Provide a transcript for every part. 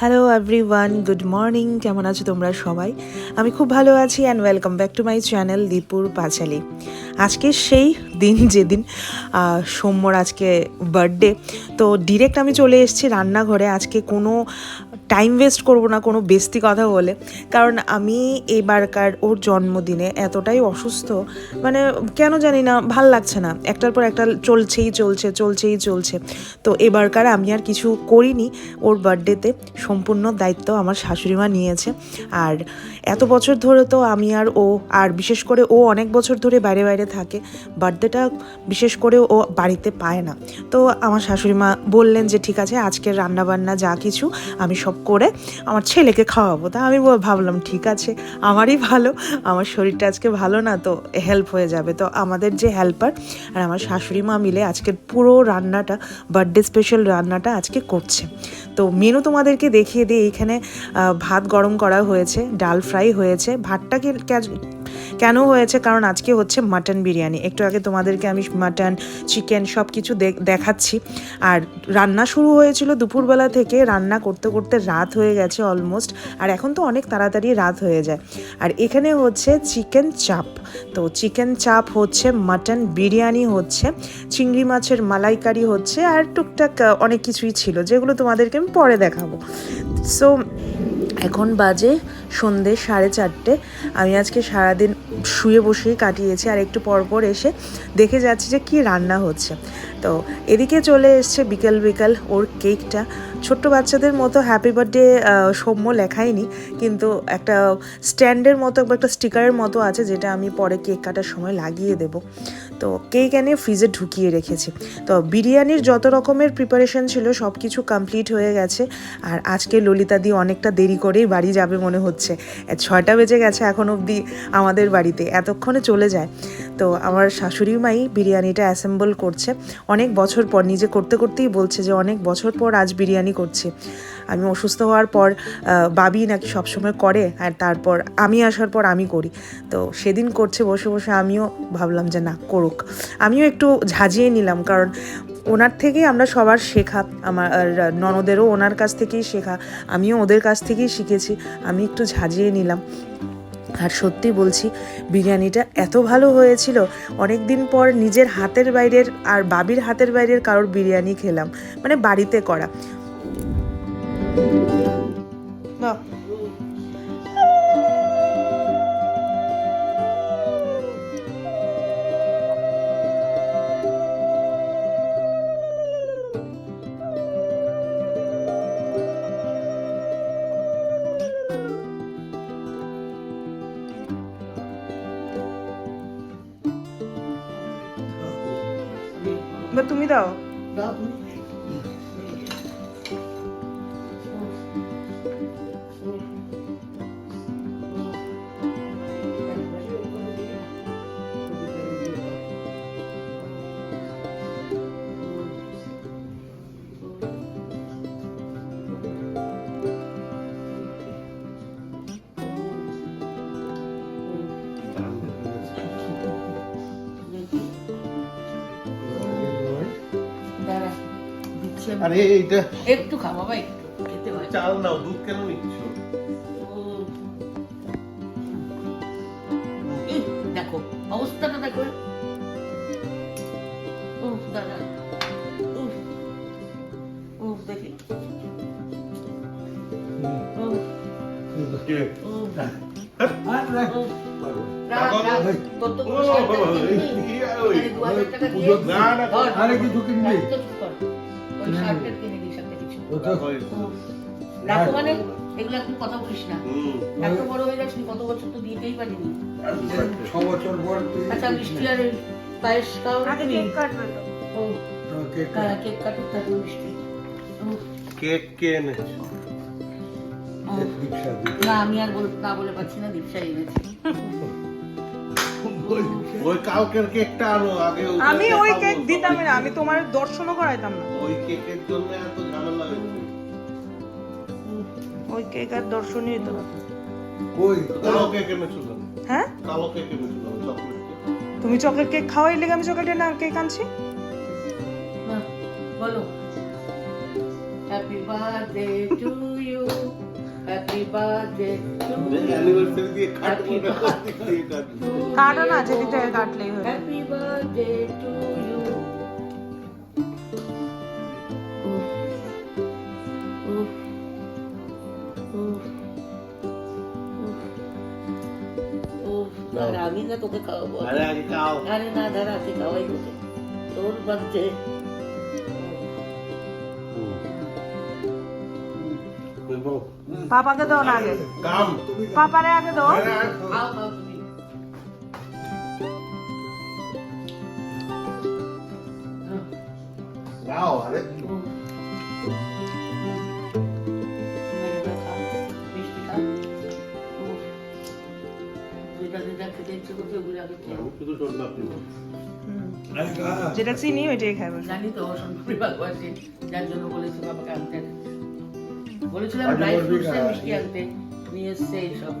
Hello everyone good morning কেমন আছো তোমরা সবাই? আমি খুব ভালো আছি and welcome back to my channel দীপুর পাঁচালি আজকে সেই দিন যেদিন সৌম্যর আজকে বার্থডে তো ডিরেক্ট আমি চলে এসেছি রান্নাঘরে। আজকে কোনো টাইম ওয়েস্ট করব না, কোনো বেস্তি কথা বলে। কারণ আমি এবারকার ওর জন্মদিনে এতটাই অসুস্থ মানে কেন জানি না, ভালো লাগছে না। একটার পর একটা চলছেই চলছে চলছেই চলছে। তো এবারকার আমি আর কিছু করিনি। ওর বার্থডেতে সম্পূর্ণ দায়িত্ব আমার শাশুড়ি মা নিয়েছে। আর এত বছর ধরে তো আমি আর ও, আর বিশেষ করে ও অনেক বছর ধরে বাইরে বাইরে থাকে বার্থডেটা বিশেষ করে ও বাড়িতে পায় না। তো আমার শাশুড়ি মা বললেন যে, ঠিক আছে, আজকের রান্নাবান্না যা কিছু, আমি সব করে আমার ছেলেকে খাওয়াবো। তা আমি ভাবলাম, ঠিক আছে, আমারই ভালো, আমার শরীরটা আজকে ভালো না, তো হেল্প হয়ে যাবে। তো আমাদের যে হেল্পার আর আমার শাশুড়ি মা মিলে আজকের পুরো রান্নাটা বার্থডে স্পেশাল রান্নাটা আজকে করছে। তো মেনু তোমাদেরকে দেখিয়ে দিই, এখানে ভাত গরম করা হয়েছে, ডাল ফ্রাই হয়েছে, ভাতটা কে- কে- কেন হয়েছে? কারণ আজকে হচ্ছে মাটন বিরিয়ানি। একটু আগে তোমাদেরকে আমি মাটন, চিকেন সব কিছু দেখ- দেখাচ্ছি। আর রান্না শুরু হয়েছিল দুপুরবেলা থেকে। রান্না করতে করতে রাত হয়ে গেছে অলমোস্ট আর এখন তো অনেক তাড়াতাড়ি রাত হয়ে যায়। আর এখানে হচ্ছে চিকেন চাপ। তো চিকেন চাপ হচ্ছে, মাটন বিরিয়ানি হচ্ছে, চিংড়ি মাছের মালাইকারি হচ্ছে, আর টুকটাক অনেক কিছুই ছিল, যেগুলো তোমাদেরকে আমি পরে দেখাবো। সো এখন বাজে সন্ধে সাড়ে চারটে। আমি আজকে সারাদিন শুয়ে বসেই কাটিয়েছি আর একটু পর পর এসে দেখে যাচ্ছি যে কি রান্না হচ্ছে। তো এদিকে চলে এসছে বিকেল বিকাল ওর কেকটা। ছোট্ট বাচ্চাদের মতো হ্যাপি বার্থডে সৌম্য লেখাইনি কিন্তু একটা স্ট্যান্ডের মতো একটা স্টিকারের মতো আছে যেটা আমি পরে কেক কাটার সময় লাগিয়ে দেব। তো কেক এনে ফ্রিজে ঢুকিয়ে রেখেছি। তো বিরিয়ানির যত রকমের প্রিপারেশন ছিল সব কিছু কমপ্লিট হয়ে গেছে। আর আজকে ললিতা দি অনেকটা দেরি করেই বাড়ি যাবে মনে হচ্ছে। ছয়টা বেজে গেছে এখন অবধি আমাদের বাড়িতে, এতক্ষণে চলে যায়। তো আমার শাশুড়ি মাই বিরিয়ানিটা অ্যাসেম্বল করছে। অনেক বছর পর, নিজে করতে করতেই বলছে যে অনেক বছর পর আজ বিরিয়ানি করছি। আমি অসুস্থ হওয়ার পর বাবি নাকি সবসময় করে আর তারপর আমি আসার পর আমি করি। তো সেদিন করছে বসে বসে আমিও ভাবলাম যে না, করুক। আমিও একটু ঝাঁঝিয়ে নিলাম কারণ ওনার থেকেই আমরা সবার শেখা। আমার ননদেরও ওনার কাছ থেকেই শেখা। আমিও ওদের কাছ থেকেই শিখেছি। আমি একটু ঝাঁঝিয়ে নিলাম। আর সত্যি বলছি, বিরিয়ানিটা এত ভালো হয়েছিল। অনেক দিন পর নিজের হাতের বাইরের আর বাবির হাতের বাইরের কারোর বিরিয়ানি খেলাম। মানে বাড়িতে করা। বা তুমি দাও। দাঁড়া, আরে এইটা একটু খা বাবা একটু খেতে হয় চাল নাও দুধ কেন নিচ্ছ দেখো অবস্থাটা দেখো উফ, দাঁড়া উফ, উফ, দেখি উফ, কে? উফ, হ্যাঁ, উফ। রাখ, টাকা রাখ। নেই। তোর তো ও, কোনো টাকা বাবা, নেই। কি আর ওই? আরে দু হাজার টাকা না, না, আরে কিছু কিনবি? রাখ তো চুপ কর। ওই শার্টের কিনে দিস একটা কিছু। ও তো ওই, উফ। রাখো মানে এগুলো এখন কথা বলিস না। এত বড় হয়ে যাচ্ছি কত বছর তো দিতেই পারিনি। ছ বছর পর আচ্ছা মিষ্টি আর পায়েস খাও কেক কাটবে তো। কেক হ্যাঁ, তারপর মিষ্টি। কেক কে এনেছে? উফ। দীক্ষা দি না আমি আর বল না বলে পাচ্ছি না দীপসা এনেছি। ওই কালকের কেকটা আনো আগে আমি ওই কেক দিতাম না আমি তোমার দর্শনও করাইতাম না। ওই কেকের জন্য এত ঝামেলা হয়েছে ওই কেক আর দর্শনই হতো না। কই কালো কেক এনেছিল হ্যাঁ? কালো কেক কেক? তুমি চকলেট কেক খাওয়াই লেগে আমি চকলেট না কেক আনছি? না, বলো। Happy birthday to you birthday anniversary দিয়ে কাটবো না দিক দিয়ে কাটবো কাটো না যেদিক থেকে কাটলেই হলো হ্যাপি বার্থডে টু ইউ আমি না তোকে খাওয়াবো আরে আগে খাও আরে না দাঁড়া তুই খাওয়াই তোকে তোর বার্থডে পাপাকে দাও না আগে। পাপারে আগে দাও। যেটা চিনি ওইটাই খাবে জানি তো ভালোবাসি। যার জন্য বলেছি বাবাকে আনতে। বলেছিলাম ড্রাই বরফি ফ্রুটস খা। মিষ্টি আনতে। নিয়ে এসছে এইসব।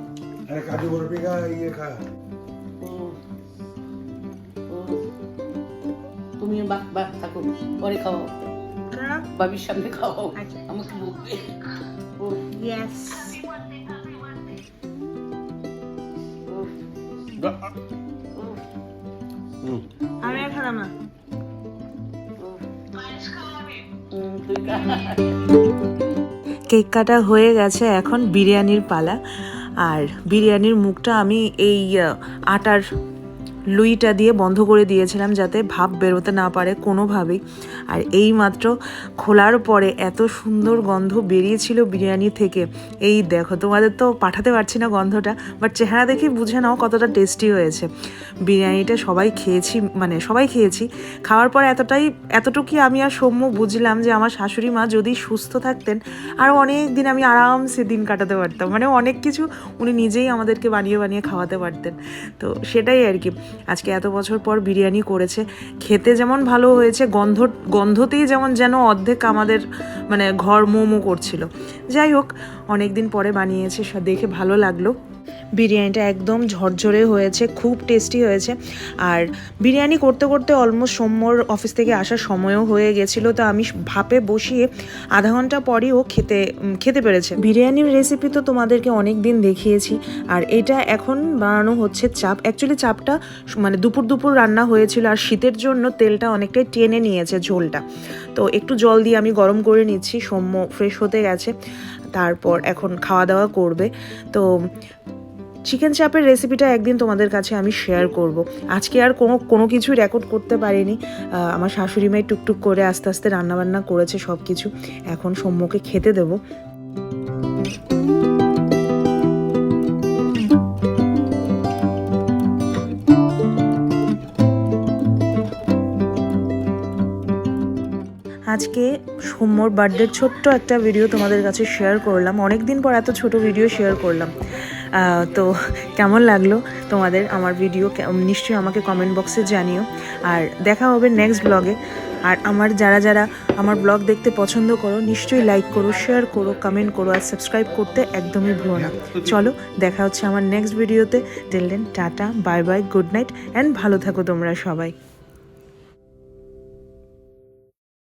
আরে কাজু বরফি খা ইয়ে খা তুমি বাহ বাহ থাকো পরে খাওয়াও বাবির সামনে খাওয়াও আচ্ছা। আমাকে বকবে। ও, ইয়েস আমি আর খেলাম না। তুই। কেক কাটা হয়ে গেছে এখন বিরিয়ানির পালা। আর বিরিয়ানির মুখটা আমি এই আটার লুইটা দিয়ে বন্ধ করে দিয়েছিলাম যাতে ভাপ বেরোতে না পারে কোনোভাবেই। আর এই মাত্র খোলার পরে এত সুন্দর গন্ধ বেরিয়েছিল বিরিয়ানি থেকে। এই দেখো, তোমাদের তো পাঠাতে পারছি না গন্ধটা বাট চেহারা দেখে বুঝে নাও কতটা টেস্টি হয়েছে। বিরিয়ানিটা সবাই খেয়েছি মানে সবাই খেয়েছি। খাওয়ার পর এতটাই, এতটুকুই আমি আর সৌম্য বুঝলাম যে আমার শাশুড়ি মা যদি সুস্থ থাকতেন আরও অনেক দিন আমি আরামসে দিন কাটাতে পারতাম। মানে অনেক কিছু উনি নিজেই আমাদেরকে বানিয়ে বানিয়ে খাওয়াতে পারতেন। তো সেটাই আর কি। আজকে এত বছর পর বিরিয়ানি করেছে। খেতে যেমন ভালো হয়েছে, গন্ধ, গন্ধতেই যেমন যেন অর্ধেক আমাদের মানে ঘর মোমো করছিল। যাই হোক অনেক দিন পরে বানিয়েছে দেখে ভালো লাগল। বিরিয়ানিটা একদম ঝরঝরে হয়েছে, খুব টেস্টি হয়েছে। আর বিরিয়ানি করতে করতে অলমোস্ট সোমবার অফিস থেকে আসার সময়ও হয়ে গেছিল, তো আমি ভাপে বসিয়ে আধা ঘণ্টা পরই ও খেতে খেতে পেরেছে। বিরিয়ানির রেসিপি তো তোমাদেরকে অনেক দিন দেখিয়েছি, আর এটা এখন বানানো হচ্ছে চাপ। অ্যাকচুয়ালি চাপটা মানে দুপুর দুপুর রান্না হয়েছিল, আর শীতের জন্য তেলটা অনেকটাই টেনে নিয়েছে ঝোলটা। তো একটু জল দিয়ে আমি গরম করে নিচ্ছি সৌম্য ফ্রেশ হতে গেছে, তারপর এখন খাওয়া দাওয়া করবে। তো চিকেন চাপের রেসিপিটা একদিন তোমাদের কাছে আমি শেয়ার করব। আজকে আর কোনো কোনো কিছুই রেকর্ড করতে পারিনি। আমার শাশুড়ি মাই টুকটুক করে আস্তে আস্তে রান্নাবান্না করেছে সব কিছু এখন সৌম্যকে খেতে দেবো। আজকে সৌম্যর বার্থডের ছোট্ট একটা ভিডিও তোমাদের কাছে শেয়ার করলাম। অনেক দিন পর এত ছোট ভিডিও শেয়ার করলাম। তো কেমন লাগল তোমাদের আমার ভিডিও নিশ্চয়ই আমাকে কমেন্ট বক্সে জানিও। আর দেখা হবে নেক্সট ব্লগে আর আমার যারা যারা আমার ব্লগ দেখতে পছন্দ করো, নিশ্চয়ই লাইক করো শেয়ার করো কমেন্ট করো, আর সাবস্ক্রাইব করতে একদমই ভুলো না। চলো, দেখা হচ্ছে আমার নেক্সট ভিডিওতে till then tata bye bye good night and ভালো থাকো তোমরা সবাই।